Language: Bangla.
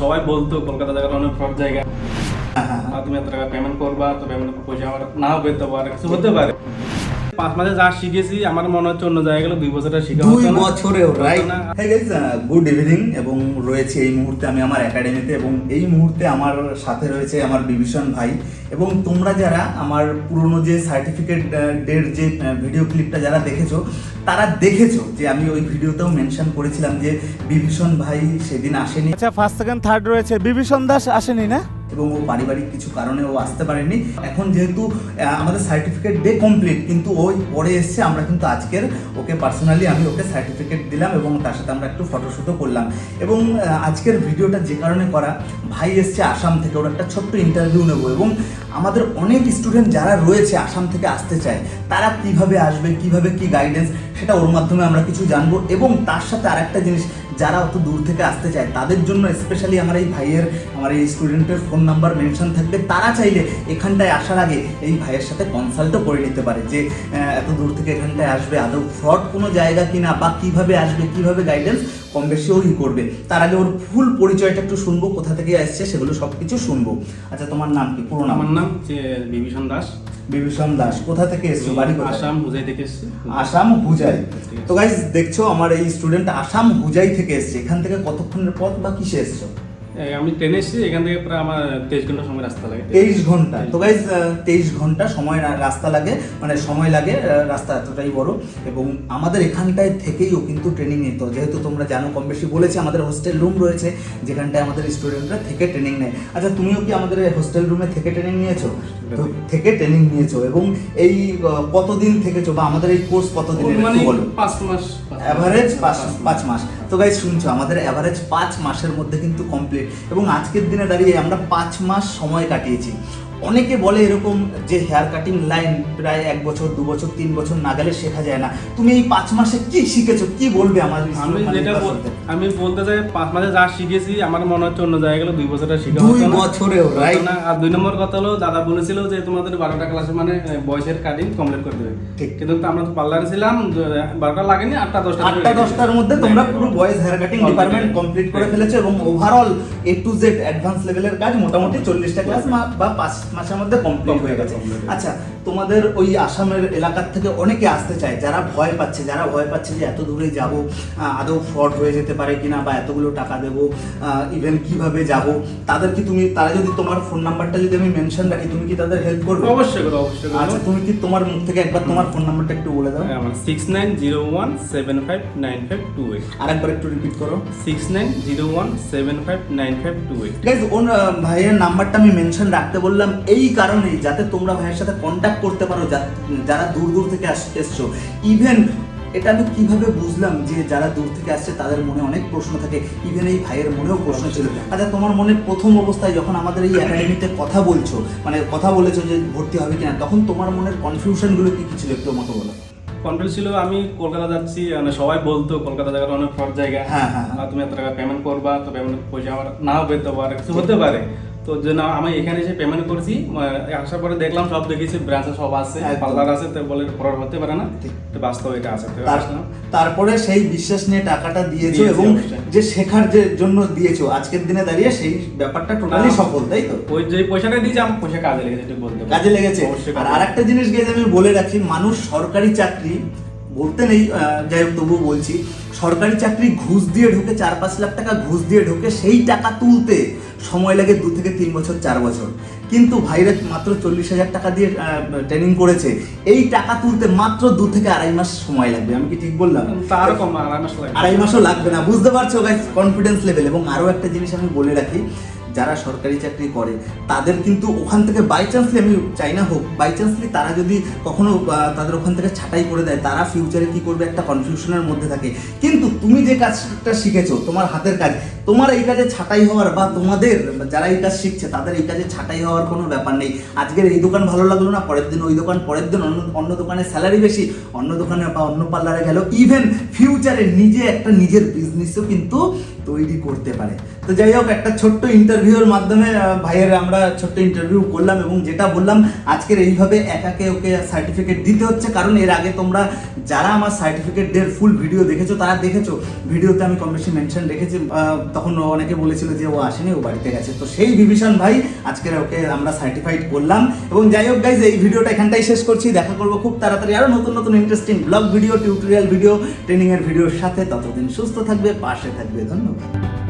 সবাই বলতো, কলকাতা জায়গাটা অনেক ফ্রড জায়গা। তুমি এত টাকা পেমেন্ট করবা, তো পেমেন্ট পয়সা আমার নাও পেতে পারে কিছু হতে পারে। পাঁচ মাসে যা শিখেছি আমার মনে হচ্ছে অন্য জায়গায় গেলে দুই বছরটা শিখা দুই বছরেও রাইট হ্যাঁ গাইজ গুড ইভিনিং এবং রয়েছে এই মুহূর্তে আমি আমার একাডেমিতে এবং এই মুহূর্তে আমার সাথে রয়েছে আমার বিভীষণ ভাই। এবং তোমরা যারা আমার পুরনো যে সার্টিফিকেট ডের যে ভিডিও ক্লিপটা যারা দেখেছ তারা দেখেছ যে আমি ওই ভিডিওতেও মেনশন করেছিলাম যে বিভীষণ ভাই সেদিন আসেনি। আচ্ছা ফার্স্ট সেকেন্ড থার্ড রয়েছে। বিভীষণ দাস আসেনি না? এবং ও পারিবারিক কিছু কারণে ও আসতে পারেনি। এখন যেহেতু আমাদের সার্টিফিকেট ডে কমপ্লিট কিন্তু ওই পরে এসছে আমরা কিন্তু আজকের ওকে পার্সোনালি আমি ওকে সার্টিফিকেট দিলাম এবং তার সাথে আমরা একটু ফটোশ্যুটও করলাম। এবং আজকের ভিডিওটা যে কারণে করা, ভাই এসছে আসাম থেকে, ওর একটা ছোট্ট ইন্টারভিউ নেব এবং আমাদের অনেক স্টুডেন্ট যারা রয়েছে আসাম থেকে আসতে চায়, তারা কীভাবে আসবে, কীভাবে কি গাইডেন্স সেটা ওর মাধ্যমে আমরা কিছু জানব এবং তার সাথে আরেকটা জিনিস যারা অত দূর থেকে আসতে চায়, তাদের জন্য স্পেশালি আমার এই ভাইয়ের, আমার এই স্টুডেন্টের ফোন নাম্বার মেনশন থাকবে। তারা চাইলে এখানটায় আসার আগে এই ভাইয়ের সাথে কনসাল্টও করে নিতে পারে যে এত দূর থেকে এখানটায় আসবে, আদৌ ফ্রড কোনো জায়গা কিনা বা কীভাবে আসবে, কীভাবে গাইডেন্স কম বেশি ওই করবে। তার আগে ওর ফুল পরিচয়টা একটু শুনব, কোথা থেকে আসছে সেগুলো সব কিছু শুনব। আচ্ছা তোমার নাম কি? পুরো আমার নাম বিভীষণ দাস। বিভীষণ দাস। কোথা থেকে এসছো? বাড়ি আসাম হুজাই থেকে এসছে। আসাম হুজাই। তো গাইজ দেখছ আমার এই স্টুডেন্ট আসাম হুজাই থেকে এসছে। এখান থেকে কতক্ষণের পথ বা কিসে এসছো? আমি ট্রেনে এসেছি এখান থেকে প্রায় আমার তেইশ ঘণ্টা সময় রাস্তা লাগে। তেইশ ঘণ্টা। তো গাইজ তেইশ ঘণ্টা সময় রাস্তা লাগে মানে সময় লাগে রাস্তা এতটাই বড়। এবং আমাদের এখানটায় থেকেই ও কিন্তু ট্রেনিং নিত। যেহেতু তোমরা জানো কম বেশি বলেছি আমাদের হোস্টেল রুম রয়েছে যেখানটায় আমাদের স্টুডেন্টরা থেকে ট্রেনিং নেয়। আচ্ছা তুমিও কি আমাদের হোস্টেল রুমে থেকে ট্রেনিং নিয়েছো? তো থেকে ট্রেনিং নিয়েছো। এবং এই কতদিন থেকেছো? বা আমাদের এই কোর্স কতদিন মানে বলো। পাঁচ মাস অ্যাভারেজ পাঁচ পাঁচ মাস। তো গাইজ শুনছো? আমাদের অ্যাভারেজ পাঁচ মাসের মধ্যে কিন্তু কমপ্লিট এবং আজকের দিনে দাঁড়িয়ে আমরা পাঁচ মাস সময় কাটিয়েছি। অনেকে বলে এরকম যে হেয়ার কাটিং লাইন প্রায় এক বছর দু বছর তিন বছর না গেলে শেখা যায় না। তুমি এই পাঁচ মাসে কি শিখেছো? কি বলবে আমার আমি যেটা আমি বলতে চাই পাঁচ মাসে যা শিখেছি আমার মনে হচ্ছে অন্য জায়গায় গেলে দুই বছরটা শিখা দুই। বছরেও, হতো না। আর দুই নম্বর কথা হলো দাদা বলেছিল যে তোমাদের বারোটা ক্লাসে মানে বয়সের কাটিং কমপ্লিট করে দেবে ঠিক। কিন্তু আমরা তো পার্লারে ছিলাম বারোটা লাগেনি আটটা দশটা আটটা দশটার মধ্যে তোমরা পুরো boys hair cutting department complete করে। ফেলেছো এবং overall A to Z advance লেভেলের কাজ মোটামুটি চল্লিশটা ক্লাস বা পাঁচ মাসের মধ্যে কমপ্লিট হয়ে গেছে। আচ্ছা তোমাদের ওই আসামের এলাকার থেকে অনেকে আসতে চায় যারা ভয় পাচ্ছে যারা ভয় পাচ্ছে যে এত দূরে যাব আদৌ ফ্রড হয়ে যেতে পারে কিনা বা এতগুলো টাকা দেবো ইভেন কীভাবে যাব তাদের কি তুমি তারা যদি তোমার ফোন নাম্বারটা যদি আমি মেনশন রাখি তুমি কি তাদের হেল্প করবে? অবশ্যই করো অবশ্যই আচ্ছা তুমি কি তোমার মুখ থেকে একবার তোমার ফোন নাম্বারটা একটু বলে দাও। আমার six nine zero one seven five nine five two eight আরেকবার একটু রিপিট করো। Six nine zero one seven five nine five two eight guys ওর ভাইয়ের নাম্বারটা আমি মেনশন রাখতে বললাম এই কারণেই যাতে তোমরা ভাইয়ের সাথে কন্ট্যাক্ট করতে পারো যারা দূর দূর থেকে আস- এসছো। ইভেন এটা আমি কীভাবে বুঝলাম যে যারা দূর থেকে আসছে তাদের মনে অনেক প্রশ্ন থাকে। ইভেন এই ভাইয়ের মনেও প্রশ্ন ছিল। আচ্ছা তোমার মনে প্রথম অবস্থায় যখন আমাদের এই একাডেমিতে কথা বলছো মানে কথা বলেছ যে ভর্তি হবে কিনা তখন তোমার মনের কনফিউশনগুলো কি কি ছিল? একটু আমাকে বলো। কনফিডেন্স ছিল আমি কলকাতা যাচ্ছি মানে সবাই বলতো কলকাতা জায়গাটা অনেক ফ্রড জায়গা। হ্যাঁ, হ্যাঁ, হ্যাঁ। তুমি এত টাকা পেমেন্ট করবা তো পেমেন্ট পয়সা আমার নাও পেতে পারে কিছু হতে পারে। তো যে না আমি এখানে এসে পেমেন্ট করেছি। আসার পরে দেখলাম সব দেখেছি ব্রাঞ্চে সব আছে। পার্লার আছে তো বলে ফ্রড হতে পারে না। তো বাস্তব এটা আছে। তারপরে সেই বিশ্বাস নিয়ে টাকাটা দিয়েছ এবং যে শেখার যে জন্য দিয়েছ আজকের দিনে দাঁড়িয়ে সেই ব্যাপারটা টোটালি সফল তাই তো? ওই যে পয়সাটা দিয়েছি আমার পয়সা কাজে লেগেছে একটু বলতে কাজে লেগেছে। আর আরেকটা জিনিস গিয়ে আমি বলে রাখি মানুষ সরকারি চাকরি বলতে নেই যাই হোক তবুও বলছি সরকারি চাকরি ঘুষ দিয়ে ঢোকে চার পাঁচ লাখ টাকা ঘুষ দিয়ে ঢোকে সেই টাকা তুলতে সময় লাগে দু থেকে তিন বছর চার বছর। কিন্তু ভাইরা মাত্র চল্লিশ হাজার টাকা দিয়ে ট্রেনিং করেছে। এই টাকা তুলতে মাত্র দু থেকে আড়াই মাস সময় লাগবে আমি কি ঠিক বললাম? তার কম আড়াই মাস আড়াই মাসও লাগবে না বুঝতে পারছ গাইস কনফিডেন্স লেভেল এবং আরও একটা জিনিস আমি বলে রাখি যারা সরকারি চাকরি করে তাদের কিন্তু ওখান থেকে বাই চান্সলি আমি চাই না হোক বাই চান্সলি তারা যদি কখনো তাদের ওখান থেকে ছাঁটাই করে দেয় তারা ফিউচারে কি করবে? একটা কনফিউশনের মধ্যে থাকে। কিন্তু তুমি যে কাজটা শিখেছো তোমার হাতের কাজ তোমার এই কাজে ছাঁটাই হওয়ার বা তোমাদের যারা এই কাজ শিখছে, তাদের এই কাজে ছাঁটাই হওয়ার কোনো ব্যাপার নেই। আজকের এই দোকান ভালো লাগল না, পরের দিন ওই দোকান, পরের দিন অন্য অন্য দোকানে স্যালারি বেশি, অন্য দোকানে বা অন্য পার্লারে গেল ইভেন ফিউচারে নিজে একটা নিজের বিজনেসও কিন্তু তৈরি করতে পারে। তো যাই হোক, একটা ছোট্ট ইন্টারভিউর মাধ্যমে ভাইয়ের আমরা ছোট্ট ইন্টারভিউ করলাম এবং যেটা বললাম, আজকের এইভাবে একাকে ওকে সার্টিফিকেট দিতে হচ্ছে, কারণ এর আগে তোমরা যারা আমার সার্টিফিকেট দের ফুল ভিডিও দেখেছ, তারা দেখেছ ভিডিওতে আমি কম বেশি মেনশন রেখেছি তখন অনেকে বলেছিল যে ও আসেনি, ও বাড়িতে গেছে। তো সেই বিভীষণ ভাই, আজকে ওকে আমরা সার্টিফাইড করলাম। এবং যাই হোক গাইজ এই ভিডিওটা এখানটাই শেষ করছি। দেখা করব খুব তাড়াতাড়ি আরও নতুন নতুন interesting blog video tutorial video ট্রেনিংয়ের ভিডিওর সাথে। ততদিন সুস্থ থাকবে, পাশে থাকবে। ধন্যবাদ।